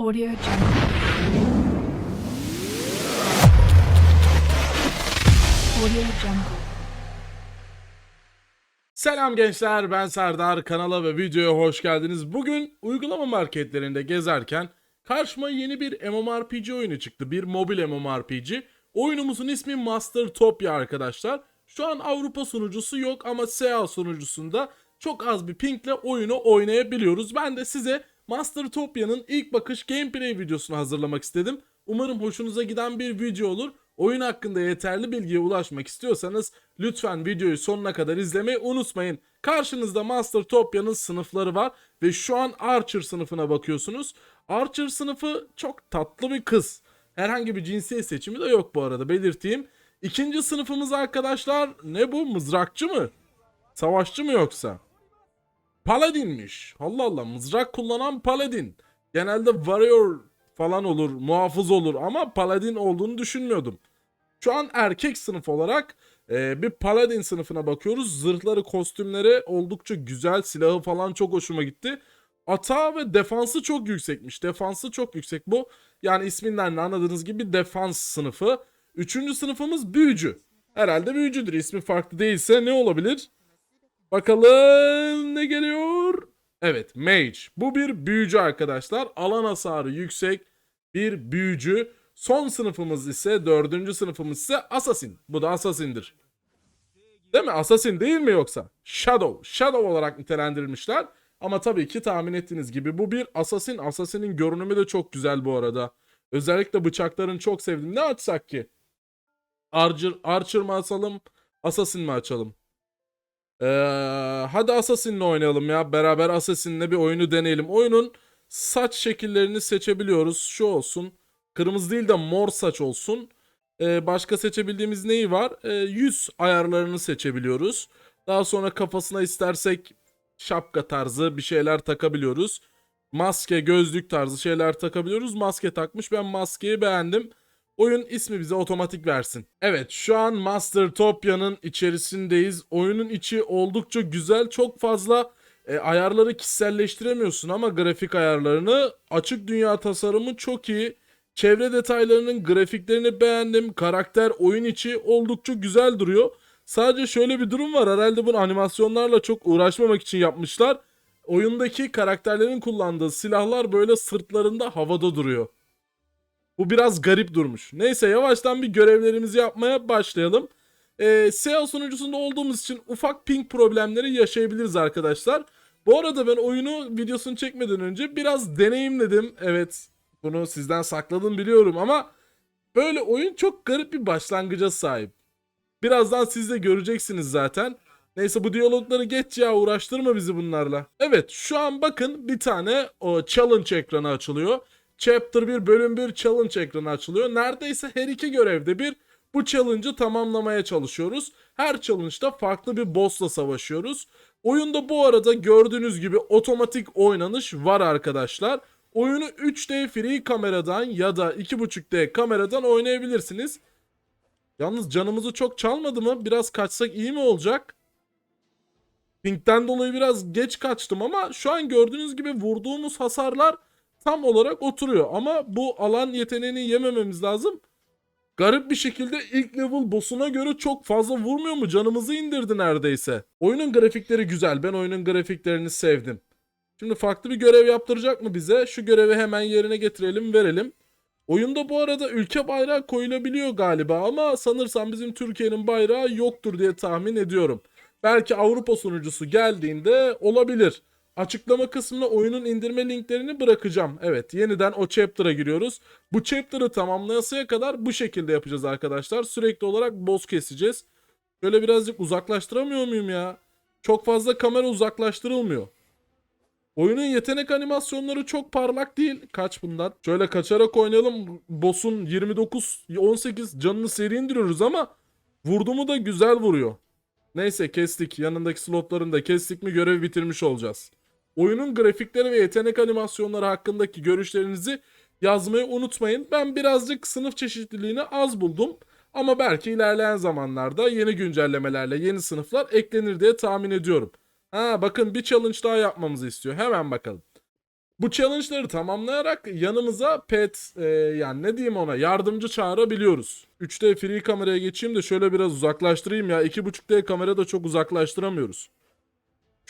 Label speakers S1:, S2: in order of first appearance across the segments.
S1: Audio Jungle. Audio Jungle.
S2: Selam gençler ben Serdar kanala ve videoya hoş geldiniz. Bugün uygulama marketlerinde gezerken karşıma yeni bir MMORPG oyunu çıktı. Bir mobil MMORPG. Oyunumuzun ismi Master Topia arkadaşlar. Şu an Avrupa sunucusu yok ama SEA sunucusunda çok az bir pingle oyunu oynayabiliyoruz. Ben de size Master Topia'nın ilk bakış gameplay videosunu hazırlamak istedim. Umarım hoşunuza giden bir video olur. Oyun hakkında yeterli bilgiye ulaşmak istiyorsanız lütfen videoyu sonuna kadar izlemeyi unutmayın. Karşınızda Master Topia'nın sınıfları var ve şu an Archer sınıfına bakıyorsunuz. Archer sınıfı çok tatlı bir kız. Herhangi bir cinsiyet seçimi de yok bu arada belirteyim. İkinci sınıfımız arkadaşlar ne bu mızrakçı mı? Savaşçı mı yoksa? Paladinmiş. Allah Allah mızrak kullanan paladin. Genelde warrior falan olur, muhafız olur ama paladin olduğunu düşünmüyordum. Şu an erkek sınıf olarak e, bir paladin sınıfına bakıyoruz. Zırhları, kostümleri oldukça güzel. Silahı falan çok hoşuma gitti. Atağı ve defansı çok yüksekmiş. Defansı çok yüksek bu. Yani isminden de anladığınız gibi defans sınıfı. Üçüncü sınıfımız büyücü. Herhalde büyücüdür. İsmi farklı değilse ne olabilir? Bakalım ne geliyor? Evet mage. Bu bir büyücü arkadaşlar. Alan hasarı yüksek bir büyücü. Son sınıfımız ise dördüncü sınıfımız ise assassin. Bu da assassin'dir. Değil mi? Assassin değil mi yoksa? Shadow. Shadow olarak nitelendirilmişler. Ama tabii ki tahmin ettiğiniz gibi bu bir assassin. Assassin'in görünümü de çok güzel bu arada. Özellikle bıçaklarını çok sevdim. Ne açsak ki? Archer, Archer mı açalım? Assassin mi açalım? Ee, hadi Assassin'le oynayalım ya. Beraber Assassin'le bir oyunu deneyelim. Oyunun saç şekillerini seçebiliyoruz. Şu olsun. Kırmızı değil de mor saç olsun. Ee, başka seçebildiğimiz neyi var? Ee, yüz ayarlarını seçebiliyoruz. Daha sonra kafasına istersek şapka tarzı bir şeyler takabiliyoruz. Maske, gözlük tarzı şeyler takabiliyoruz. Maske takmış. Ben maskeyi beğendim. Oyun ismi bize otomatik versin. Evet şu an Master Topia'nın içerisindeyiz. Oyunun içi oldukça güzel. Çok fazla e, ayarları kişiselleştiremiyorsun ama grafik ayarlarını açık dünya tasarımı çok iyi. Çevre detaylarının grafiklerini beğendim. Karakter oyun içi oldukça güzel duruyor. Sadece şöyle bir durum var. Herhalde bunu animasyonlarla çok uğraşmamak için yapmışlar. Oyundaki karakterlerin kullandığı silahlar böyle sırtlarında havada duruyor. Bu biraz garip durmuş. Neyse yavaştan bir görevlerimizi yapmaya başlayalım. Ee, SEO sunucusunda olduğumuz için ufak ping problemleri yaşayabiliriz arkadaşlar. Bu arada ben oyunu videosunu çekmeden önce biraz deneyimledim. Evet bunu sizden sakladım biliyorum ama böyle oyun çok garip bir başlangıca sahip. Birazdan siz de göreceksiniz zaten. Neyse bu diyalogları geç ya uğraştırma bizi bunlarla. Evet şu an bakın bir tane o challenge ekranı açılıyor. Chapter 1 bölüm 1 challenge ekranı açılıyor. Neredeyse her iki görevde bir bu challenge'ı tamamlamaya çalışıyoruz. Her challenge'da farklı bir boss'la savaşıyoruz. Oyunda bu arada gördüğünüz gibi otomatik oynanış var arkadaşlar. Oyunu 3D free kameradan ya da 2.5D kameradan oynayabilirsiniz. Yalnız canımızı çok çalmadı mı? Biraz kaçsak iyi mi olacak? Pink'ten dolayı biraz geç kaçtım ama şu an gördüğünüz gibi vurduğumuz hasarlar tam olarak oturuyor. Ama bu alan yeteneğini yemememiz lazım. Garip bir şekilde ilk level boss'una göre çok fazla vurmuyor mu? Canımızı indirdi neredeyse. Oyunun grafikleri güzel. Ben oyunun grafiklerini sevdim. Şimdi farklı bir görev yaptıracak mı bize? Şu görevi hemen yerine getirelim, verelim. Oyunda bu arada ülke bayrağı koyulabiliyor galiba ama sanırsam bizim Türkiye'nin bayrağı yoktur diye tahmin ediyorum. Belki Avrupa sunucusu geldiğinde olabilir. Açıklama kısmına oyunun indirme linklerini bırakacağım. Evet yeniden o chapter'a giriyoruz. Bu chapter'ı tamamlayasıya kadar bu şekilde yapacağız arkadaşlar. Sürekli olarak boss keseceğiz. Şöyle birazcık uzaklaştıramıyor muyum ya? Çok fazla kamera uzaklaştırılmıyor. Oyunun yetenek animasyonları çok parlak değil. Kaç bundan? Şöyle kaçarak oynayalım. Boss'un 29 18 canını seri indiriyoruz ama vurdu da güzel vuruyor. Neyse kestik. Yanındaki slotlarını da kestik mi görevi bitirmiş olacağız. Oyunun grafikleri ve yetenek animasyonları hakkındaki görüşlerinizi yazmayı unutmayın. Ben birazcık sınıf çeşitliliğini az buldum. Ama belki ilerleyen zamanlarda yeni güncellemelerle yeni sınıflar eklenir diye tahmin ediyorum. Ha bakın bir challenge daha yapmamızı istiyor. Hemen bakalım. Bu challenge'ları tamamlayarak yanımıza pet e, yani ne diyeyim ona yardımcı çağırabiliyoruz. 3D free kameraya geçeyim de şöyle biraz uzaklaştırayım ya. 2.5D kamerada çok uzaklaştıramıyoruz.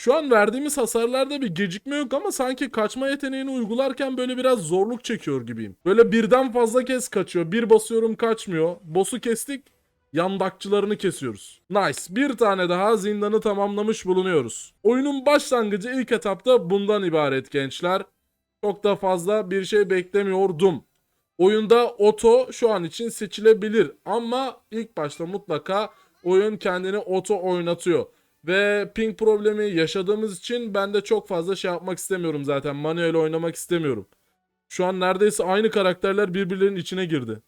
S2: Şu an verdiğimiz hasarlarda bir gecikme yok ama sanki kaçma yeteneğini uygularken böyle biraz zorluk çekiyor gibiyim. Böyle birden fazla kez kaçıyor. Bir basıyorum kaçmıyor. Boss'u kestik. Yandakçılarını kesiyoruz. Nice. Bir tane daha zindanı tamamlamış bulunuyoruz. Oyunun başlangıcı ilk etapta bundan ibaret gençler. Çok da fazla bir şey beklemiyordum. Oyunda oto şu an için seçilebilir ama ilk başta mutlaka oyun kendini oto oynatıyor. Ve ping problemi yaşadığımız için ben de çok fazla şey yapmak istemiyorum zaten. Manuel oynamak istemiyorum. Şu an neredeyse aynı karakterler birbirlerinin içine girdi.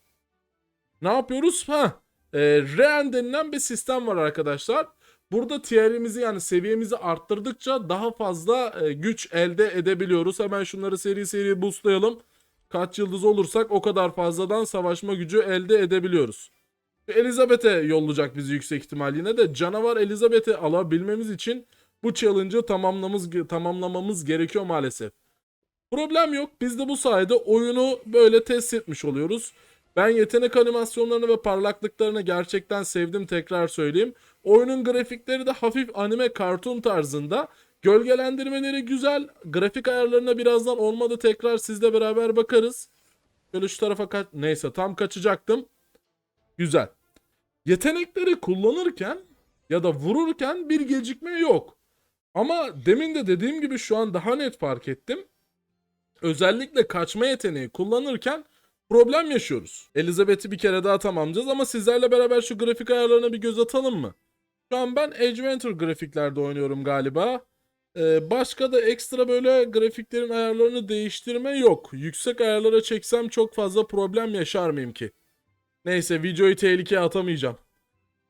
S2: Ne yapıyoruz? Ha, e, Rean denilen bir sistem var arkadaşlar. Burada tier'imizi yani seviyemizi arttırdıkça daha fazla e, güç elde edebiliyoruz. Hemen şunları seri seri boostlayalım. Kaç yıldız olursak o kadar fazladan savaşma gücü elde edebiliyoruz. Elizabeth'e yollayacak bizi yüksek ihtimal yine de canavar Elizabeth'i alabilmemiz için bu challenge'ı tamamlamamız, tamamlamamız gerekiyor maalesef. Problem yok. Biz de bu sayede oyunu böyle test etmiş oluyoruz. Ben yetenek animasyonlarını ve parlaklıklarını gerçekten sevdim tekrar söyleyeyim. Oyunun grafikleri de hafif anime kartun tarzında. Gölgelendirmeleri güzel. Grafik ayarlarına birazdan olmadı tekrar sizle beraber bakarız. Şöyle şu tarafa kaç... Neyse tam kaçacaktım. Güzel. Yetenekleri kullanırken ya da vururken bir gecikme yok. Ama demin de dediğim gibi şu an daha net fark ettim. Özellikle kaçma yeteneği kullanırken problem yaşıyoruz. Elizabeth'i bir kere daha tamamlayacağız ama sizlerle beraber şu grafik ayarlarına bir göz atalım mı? Şu an ben Adventure grafiklerde oynuyorum galiba. Ee, başka da ekstra böyle grafiklerin ayarlarını değiştirme yok. Yüksek ayarlara çeksem çok fazla problem yaşar mıyım ki? Neyse videoyu tehlikeye atamayacağım.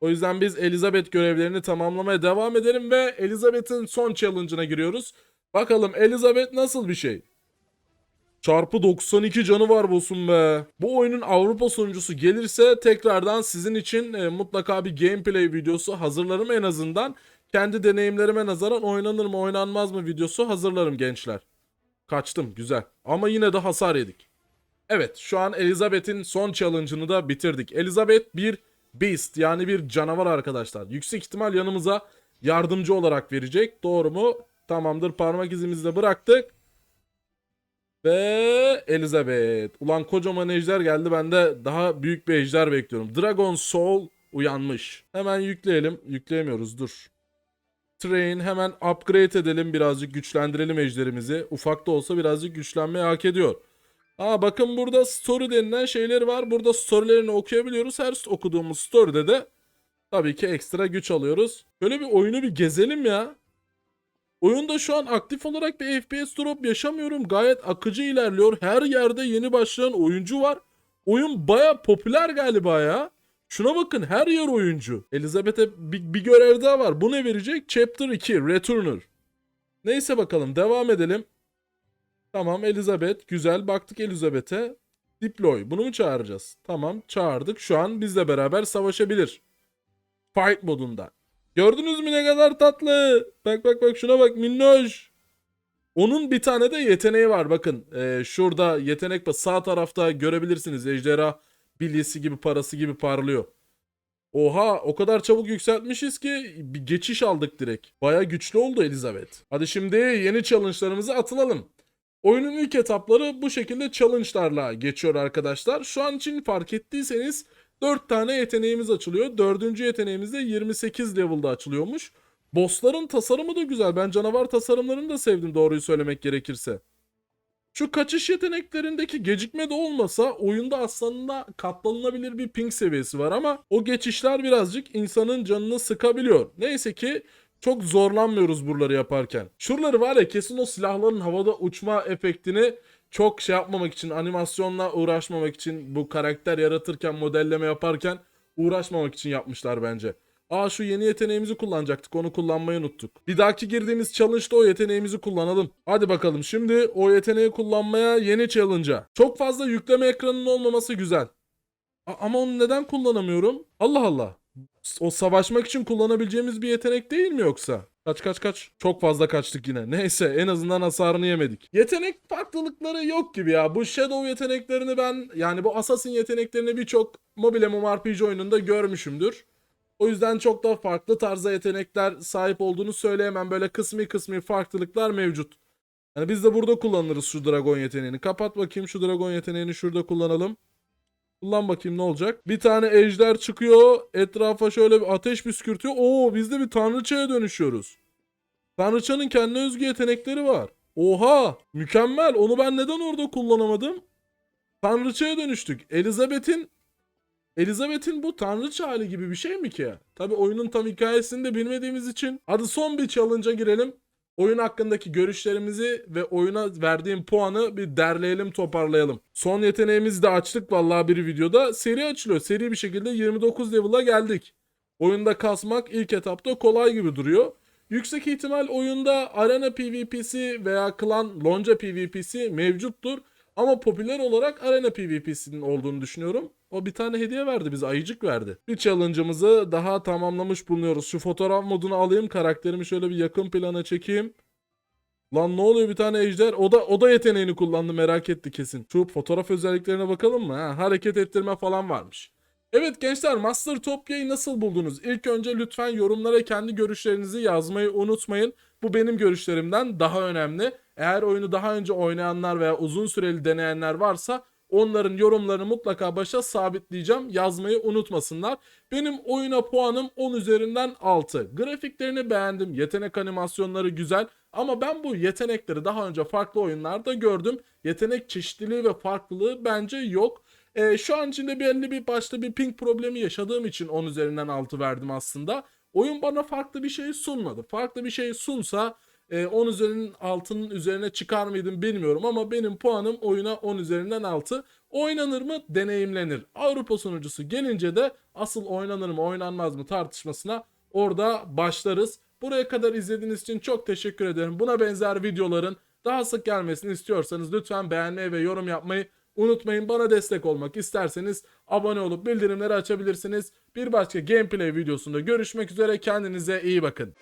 S2: O yüzden biz Elizabeth görevlerini tamamlamaya devam edelim ve Elizabeth'in son challenge'ına giriyoruz. Bakalım Elizabeth nasıl bir şey? Çarpı 92 canı var boss'un be. Bu oyunun Avrupa sunucusu gelirse tekrardan sizin için e, mutlaka bir gameplay videosu hazırlarım en azından. Kendi deneyimlerime nazaran oynanır mı oynanmaz mı videosu hazırlarım gençler. Kaçtım güzel ama yine de hasar yedik. Evet şu an Elizabeth'in son challenge'ını da bitirdik. Elizabeth bir beast yani bir canavar arkadaşlar. Yüksek ihtimal yanımıza yardımcı olarak verecek. Doğru mu? Tamamdır parmak izimizi de bıraktık. Ve Elizabeth. Ulan kocaman ejder geldi. Ben de daha büyük bir ejder bekliyorum. Dragon Soul uyanmış. Hemen yükleyelim. Yükleyemiyoruz dur. Train hemen upgrade edelim. Birazcık güçlendirelim ejderimizi. Ufak da olsa birazcık güçlenmeyi hak ediyor. Aa bakın burada story denilen şeyler var. Burada storylerini okuyabiliyoruz. Her okuduğumuz story'de de tabii ki ekstra güç alıyoruz. Böyle bir oyunu bir gezelim ya. Oyunda şu an aktif olarak bir FPS drop yaşamıyorum. Gayet akıcı ilerliyor. Her yerde yeni başlayan oyuncu var. Oyun baya popüler galiba ya. Şuna bakın her yer oyuncu. Elizabeth'e bir, bir görev daha var. Bu ne verecek? Chapter 2 Returner. Neyse bakalım devam edelim. Tamam Elizabeth güzel baktık Elizabeth'e. Deploy bunu mu çağıracağız? Tamam çağırdık şu an bizle beraber savaşabilir. Fight modunda. Gördünüz mü ne kadar tatlı? Bak bak bak şuna bak minnoş. Onun bir tane de yeteneği var bakın. Ee, şurada yetenek. Sağ tarafta görebilirsiniz. Ejderha bilyesi gibi parası gibi parlıyor. Oha o kadar çabuk yükseltmişiz ki bir geçiş aldık direkt. Baya güçlü oldu Elizabeth. Hadi şimdi yeni challenge'larımızı atılalım. Oyunun ilk etapları bu şekilde challenge'larla geçiyor arkadaşlar. Şu an için fark ettiyseniz 4 tane yeteneğimiz açılıyor. 4. yeteneğimiz de 28 level'da açılıyormuş. Bossların tasarımı da güzel. Ben canavar tasarımlarını da sevdim doğruyu söylemek gerekirse. Şu kaçış yeteneklerindeki gecikme de olmasa oyunda aslında katlanılabilir bir ping seviyesi var ama o geçişler birazcık insanın canını sıkabiliyor. Neyse ki çok zorlanmıyoruz buraları yaparken. Şuraları var ya kesin o silahların havada uçma efektini çok şey yapmamak için animasyonla uğraşmamak için bu karakter yaratırken modelleme yaparken uğraşmamak için yapmışlar bence. Aa şu yeni yeteneğimizi kullanacaktık onu kullanmayı unuttuk. Bir dahaki girdiğimiz challenge'da o yeteneğimizi kullanalım. Hadi bakalım şimdi o yeteneği kullanmaya yeni challenge'a. Çok fazla yükleme ekranının olmaması güzel. A- ama onu neden kullanamıyorum? Allah Allah. O savaşmak için kullanabileceğimiz bir yetenek değil mi yoksa? Kaç kaç kaç. Çok fazla kaçtık yine. Neyse en azından hasarını yemedik. Yetenek farklılıkları yok gibi ya. Bu Shadow yeteneklerini ben yani bu Assassin yeteneklerini birçok mobil MMORPG oyununda görmüşümdür. O yüzden çok da farklı tarzda yetenekler sahip olduğunu söyleyemem. Böyle kısmi kısmi farklılıklar mevcut. Yani biz de burada kullanırız şu dragon yeteneğini. Kapat bakayım şu dragon yeteneğini şurada kullanalım. Kullan bakayım ne olacak. Bir tane ejder çıkıyor. Etrafa şöyle bir ateş püskürtüyor. Oo biz de bir tanrıçaya dönüşüyoruz. Tanrıçanın kendi özgü yetenekleri var. Oha mükemmel. Onu ben neden orada kullanamadım? Tanrıçaya dönüştük. Elizabeth'in Elizabeth'in bu tanrıça hali gibi bir şey mi ki? Tabi oyunun tam hikayesini de bilmediğimiz için. Hadi son bir challenge'a girelim. Oyun hakkındaki görüşlerimizi ve oyuna verdiğim puanı bir derleyelim toparlayalım. Son yeteneğimizi de açtık vallahi bir videoda. Seri açılıyor. Seri bir şekilde 29 level'a geldik. Oyunda kasmak ilk etapta kolay gibi duruyor. Yüksek ihtimal oyunda arena PvP'si veya klan lonca PvP'si mevcuttur. Ama popüler olarak arena PvP'sinin olduğunu düşünüyorum. O bir tane hediye verdi bize ayıcık verdi. Bir challenge'ımızı daha tamamlamış bulunuyoruz. Şu fotoğraf modunu alayım karakterimi şöyle bir yakın plana çekeyim. Lan ne oluyor bir tane ejder? O da o da yeteneğini kullandı merak etti kesin. Şu fotoğraf özelliklerine bakalım mı? Ha, hareket ettirme falan varmış. Evet gençler Master Topya'yı nasıl buldunuz? İlk önce lütfen yorumlara kendi görüşlerinizi yazmayı unutmayın. Bu benim görüşlerimden daha önemli. Eğer oyunu daha önce oynayanlar veya uzun süreli deneyenler varsa onların yorumlarını mutlaka başa sabitleyeceğim. Yazmayı unutmasınlar. Benim oyuna puanım 10 üzerinden 6. Grafiklerini beğendim. Yetenek animasyonları güzel. Ama ben bu yetenekleri daha önce farklı oyunlarda gördüm. Yetenek çeşitliliği ve farklılığı bence yok. Ee, şu an içinde belli bir başta bir ping problemi yaşadığım için 10 üzerinden 6 verdim aslında. Oyun bana farklı bir şey sunmadı. Farklı bir şey sunsa e, 10 üzerinin altının üzerine çıkar mıydım bilmiyorum ama benim puanım oyuna 10 üzerinden 6. Oynanır mı? Deneyimlenir. Avrupa sunucusu gelince de asıl oynanır mı oynanmaz mı tartışmasına orada başlarız. Buraya kadar izlediğiniz için çok teşekkür ederim. Buna benzer videoların daha sık gelmesini istiyorsanız lütfen beğenmeyi ve yorum yapmayı unutmayın. Bana destek olmak isterseniz abone olup bildirimleri açabilirsiniz. Bir başka gameplay videosunda görüşmek üzere. Kendinize iyi bakın.